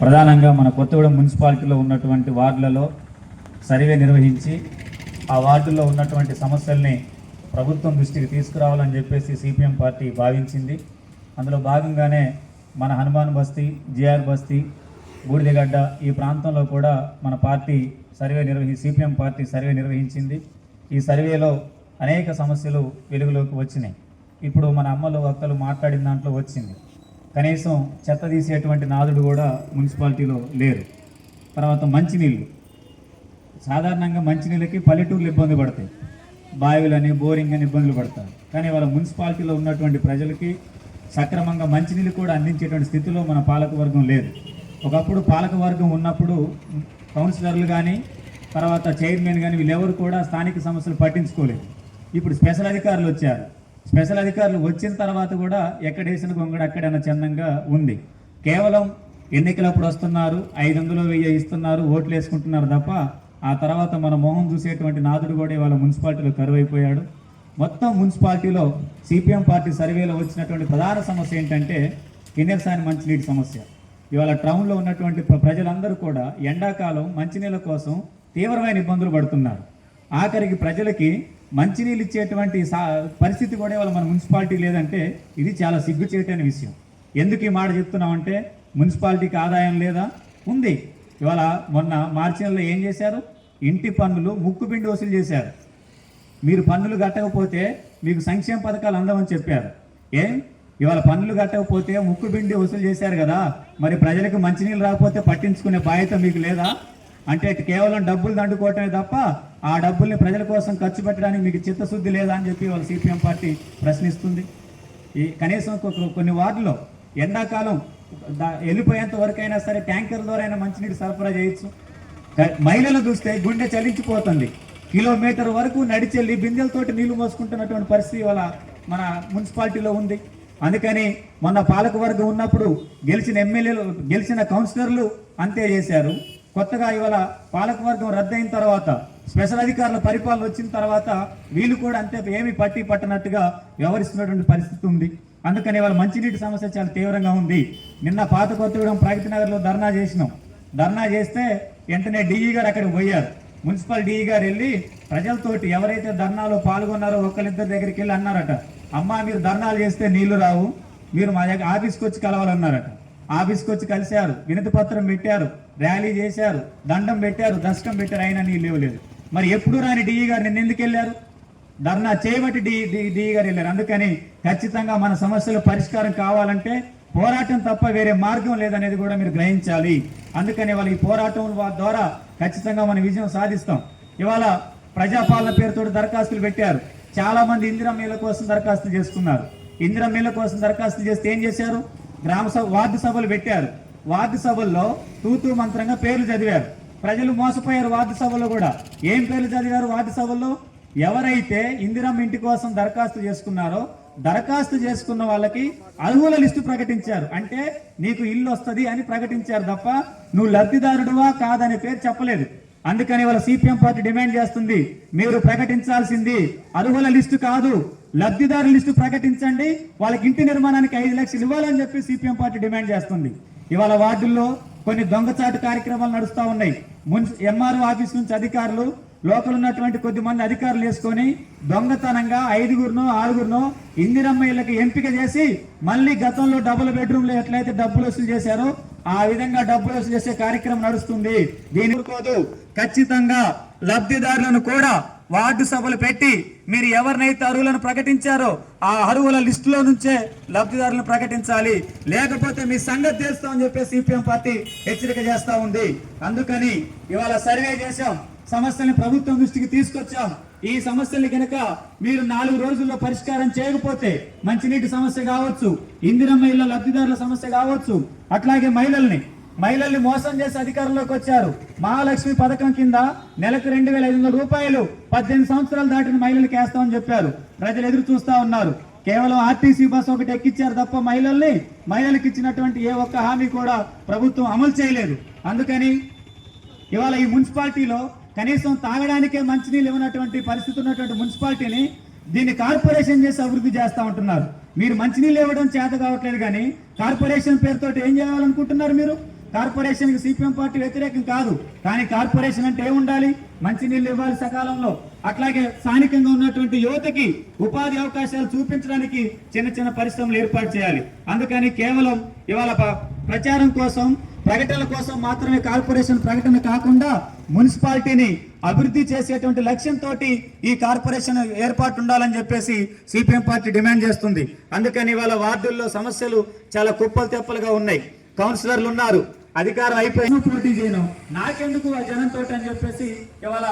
ప్రధానంగా మన కొత్తగూడెం మున్సిపాలిటీలో ఉన్నటువంటి వార్డులలో సర్వే నిర్వహించి ఆ వార్డుల్లో ఉన్నటువంటి సమస్యల్ని ప్రభుత్వం దృష్టికి తీసుకురావాలని చెప్పేసి సిపిఎం పార్టీ భావించింది. అందులో భాగంగానే మన హనుమాన్ బస్తీ జిఆర్ బస్తీ బూడిదగడ్డ ఈ ప్రాంతంలో కూడా మన పార్టీ సర్వే నిర్వహి సిపిఎం పార్టీ సర్వే నిర్వహించింది. ఈ సర్వేలో అనేక సమస్యలు వెలుగులోకి వచ్చినాయి. ఇప్పుడు మన అమ్మలు అక్కలు మాట్లాడిన దాంట్లో వచ్చింది. కనీసం చెత్త తీసేటువంటి నాదుడు కూడా మున్సిపాలిటీలో లేరు. తర్వాత మంచినీళ్ళు. సాధారణంగా మంచినీళ్ళకి పల్లెటూర్లు ఇబ్బంది పడతాయి. బావిలని బోరింగ్ అని ఇబ్బందులు పడతారు. కానీ వాళ్ళ మున్సిపాలిటీలో ఉన్నటువంటి ప్రజలకి సక్రమంగా మంచినీళ్ళు కూడా అందించేటువంటి స్థితిలో మన పాలకవర్గం లేదు. ఒకప్పుడు పాలకవర్గం ఉన్నప్పుడు కౌన్సిలర్లు కానీ తర్వాత చైర్మన్ కానీ వీళ్ళెవరు కూడా స్థానిక సమస్యలు పట్టించుకోలేదు. ఇప్పుడు స్పెషల్ అధికారులు వచ్చారు. స్పెషల్ అధికారులు వచ్చిన తర్వాత కూడా ఎక్కడ వేసిన గొంగడ అక్కడైనా చందంగా ఉంది. కేవలం ఎన్నికలప్పుడు వస్తున్నారు ఐదు వందలు వెయ్యి ఇస్తున్నారు ఓట్లు వేసుకుంటున్నారు తప్ప ఆ తర్వాత మన మొహం చూసేటువంటి నాదుడు కూడా ఇవాళ మున్సిపాలిటీలో కరువైపోయాడు. మొత్తం మున్సిపాలిటీలో సిపిఎం పార్టీ సర్వేలో వచ్చినటువంటి ప్రధాన సమస్య ఏంటంటే కిన్నెరసాని మంచినీటి సమస్య. ఇవాళ టౌన్లో ఉన్నటువంటి ప్ర- ప్రజలందరూ కూడా ఎండాకాలం మంచినీళ్ళ కోసం తీవ్రమైన ఇబ్బందులు పడుతున్నారు. ఆఖరికి ప్రజలకి మంచినీళ్ళు ఇచ్చేటువంటి సా పరిస్థితి కూడా ఇవాళ మన మున్సిపాలిటీ లేదంటే ఇది చాలా సిగ్గుచేటైన విషయం. ఎందుకు ఈ మాట చెప్తున్నామంటే మున్సిపాలిటీకి ఆదాయం లేదా? ఉంది. ఇవాళ మొన్న మార్చి నెలలో ఏం చేశారు? ఇంటి పన్నులు ముక్కు పిండి వసూలు చేశారు. మీరు పన్నులు కట్టకపోతే మీకు సంక్షేమ పథకాలు అందమని చెప్పారు. ఏం? ఇవాళ పన్నులు కట్టకపోతే ముక్కుపిండి వసూలు చేశారు కదా? మరి ప్రజలకు మంచినీళ్ళు రాకపోతే పట్టించుకునే బాధ్యత మీకు లేదా? అంటే కేవలం డబ్బులు దండుకోవటమే తప్ప ఆ డబ్బుల్ని ప్రజల కోసం ఖర్చు పెట్టడానికి మీకు చిత్తశుద్ధి లేదా అని చెప్పి వాళ్ళ సిపిఎం పార్టీ ప్రశ్నిస్తుంది. ఈ కనీసం కొన్ని వార్డులో ఎండాకాలం వెళ్ళిపోయేంత వరకైనా సరే ట్యాంకర్ ద్వారా అయినా మంచినీటి సరఫరా చేయొచ్చు. మహిళలు చూస్తే గుండె చలించిపోతుంది. కిలోమీటర్ వరకు నడిచెళ్ళి బిందెలతోటి నీళ్ళు మోసుకుంటున్నటువంటి పరిస్థితి వల్ల మన మున్సిపాలిటీలో ఉంది. అందుకని మొన్న పాలకవర్గం ఉన్నప్పుడు గెలిచిన ఎమ్మెల్యేలు గెలిచిన కౌన్సిలర్లు అంతే చేశారు. కొత్తగా ఇవాళ పాలకవర్గం రద్దయిన తర్వాత స్పెషల్ అధికారుల పరిపాలన వచ్చిన తర్వాత వీళ్ళు కూడా అంతే ఏమి పట్టి పట్టనట్టుగా వ్యవహరిస్తున్నటువంటి పరిస్థితి ఉంది. అందుకని వాళ్ళ మంచినీటి సమస్య చాలా తీవ్రంగా ఉంది. నిన్న పాత కొత్తగూడెం ప్రగతి నగర్లో ధర్నా చేసినాం. ధర్నా చేస్తే వెంటనే డిఈ గారు అక్కడికి పోయారు. మున్సిపల్ డిఈ గారు వెళ్ళి ప్రజలతోటి ఎవరైతే ధర్నాలో పాల్గొన్నారో ఒకరిద్దరి దగ్గరికి వెళ్ళి అన్నారట అమ్మ మీరు ధర్నాలు చేస్తే నీళ్ళు రావు. మీరు మా దగ్గర ఆఫీస్కి వచ్చి కలవాలన్నారట. ఆఫీస్కి వచ్చి కలిశారు. వినతి పత్రం పెట్టారు. ర్యాలీ చేశారు. దండం పెట్టారు. దశకం పెట్టారు. అయినా నీళ్ళు ఇవ్వలేదు మరి ఎప్పుడు రాని డిఈ గారు నిన్న ఎందుకు వెళ్ళారు? ధర్నా చేయబట్టి డి డిఈ గారు వెళ్ళారు. అందుకని ఖచ్చితంగా మన సమస్యల పరిష్కారం కావాలంటే పోరాటం తప్ప వేరే మార్గం లేదనేది కూడా మీరు గ్రహించాలి. అందుకని వాళ్ళ ఈ పోరాటం ద్వారా ఖచ్చితంగా మన విజయం సాధిస్తాం. ఇవాళ ప్రజాపాలన పేరుతో దరఖాస్తులు పెట్టారు. చాలా మంది ఇందిరమ్మల కోసం దరఖాస్తు చేసుకున్నారు. ఇందిరమ్మల కోసం దరఖాస్తు చేస్తే ఏం చేశారు? గ్రామ సభ వార్డు సభలు పెట్టారు. వార్డు సభల్లో తూతూ మంత్రంగా పేర్లు చదివారు. ప్రజలు మోసపోయారు వార్డు సభలో కూడా. ఏం పేర్లు చదివారు వార్డు సభల్లో ఎవరైతే ఇందిరమ్మ ఇంటి కోసం దరఖాస్తు చేసుకున్నారో దరఖాస్తు చేసుకున్న వాళ్ళకి అర్హుల లిస్టు ప్రకటించారు. అంటే నీకు ఇల్లు వస్తుంది అని ప్రకటించారు తప్ప నువ్వు లబ్ధిదారుడువా కాదనే పేరు చెప్పలేదు. అందుకని వాళ్ళ సిపిఎం పార్టీ డిమాండ్ చేస్తుంది మీరు ప్రకటించాల్సింది అర్హుల లిస్టు కాదు లబ్ధిదారు లిస్టు ప్రకటించండి వాళ్ళకి ఇంటి నిర్మాణానికి ఐదు లక్షలు ఇవ్వాలని చెప్పి సిపిఎం పార్టీ డిమాండ్ చేస్తుంది. ఇవాళ వార్డుల్లో కొన్ని దొంగచాటు కార్యక్రమాలు నడుస్తూ ఉన్నాయి. మున్సి ఎంఆర్ఓ ఆఫీస్ నుంచి అధికారులు లోకల్ ఉన్నటువంటి కొద్ది మంది అధికారులు వేసుకొని దొంగతనంగా ఐదుగురును ఆరుగురును ఇందిరమ్మ ఇళ్ళకి ఎంపిక చేసి మళ్ళీ గతంలో డబుల్ బెడ్రూమ్లో ఎట్లయితే డబ్బులు వసూలు చేశారో ఆ విధంగా డబ్బులు వసూలు చేసే కార్యక్రమం నడుస్తుంది. దీని కోదు ఖచ్చితంగా లబ్ధిదారులను కూడా వార్డు సభలు పెట్టి మీరు ఎవరినైతే అర్హులను ప్రకటించారో ఆ అర్హుల లిస్టులో నుంచే లబ్ధిదారులను ప్రకటించాలి. లేకపోతే మీ సంగతి తెలుస్తామని చెప్పి సిపిఎం పార్టీ హెచ్చరిక చేస్తూ ఉంది. అందుకని ఇవాళ సర్వే చేశాం. సమస్యల్ని ప్రభుత్వం దృష్టికి తీసుకొచ్చాం. ఈ సమస్యలు కనుక మీరు నాలుగు రోజుల్లో పరిష్కారం చేయకపోతే మంచినీటి సమస్య కావచ్చు ఇందిరమ్మ ఇళ్ళ లబ్ధిదారుల సమస్య కావచ్చు అట్లాగే మహిళల్ని మహిళల్ని మోసం చేసి అధికారంలోకి వచ్చారు. మహాలక్ష్మి పథకం కింద నెలకు రెండు వేల ఐదు వందల రూపాయలు పద్దెనిమిది సంవత్సరాలు దాటిన మహిళలకు వేస్తామని చెప్పారు. ప్రజలు ఎదురు చూస్తా ఉన్నారు. కేవలం ఆర్టీసీ బస్ ఒకటి ఎక్కిచ్చారు తప్ప మహిళల్ని మహిళలకు ఇచ్చినటువంటి ఏ ఒక్క హామీ కూడా ప్రభుత్వం అమలు చేయలేదు. అందుకని ఇవాళ ఈ మున్సిపాలిటీలో కనీసం తాగడానికే మంచినీళ్ళు ఇవ్వనటువంటి పరిస్థితి ఉన్నటువంటి మున్సిపాలిటీని దీన్ని కార్పొరేషన్ చేసి అభివృద్ధి చేస్తా ఉంటున్నారు. మీరు మంచినీళ్ళు ఇవ్వడం చేత కావట్లేదు కానీ కార్పొరేషన్ పేరుతో ఏం చేయాలనుకుంటున్నారు మీరు? కార్పొరేషన్ సిపిఎం పార్టీ వ్యతిరేకం కాదు. కానీ కార్పొరేషన్ అంటే ఏముండాలి? మంచినీళ్ళు ఇవ్వాలి సకాలంలో. అట్లాగే స్థానికంగా ఉన్నటువంటి యువతకి ఉపాధి అవకాశాలు చూపించడానికి చిన్న చిన్న పరిశ్రమలు ఏర్పాటు చేయాలి. అందుకని కేవలం ఇవాళ ప్రచారం కోసం ప్రకటనల కోసం మాత్రమే కార్పొరేషన్ ప్రకటన కాకుండా మున్సిపాలిటీని అభివృద్ధి చేసేటువంటి లక్ష్యంతో ఈ కార్పొరేషన్ ఏర్పాటు ఉండాలని చెప్పేసి సిపిఎం పార్టీ డిమాండ్ చేస్తుంది. అందుకని ఇవాళ వార్డుల్లో సమస్యలు చాలా కుప్పలు తెప్పలుగా ఉన్నాయి. కౌన్సిలర్లు ఉన్నారు. అధికారం అయిపోయిన పోటీ చేయను. నాకెందుకు ఆ జనంతో అని చెప్పేసి ఇవాళ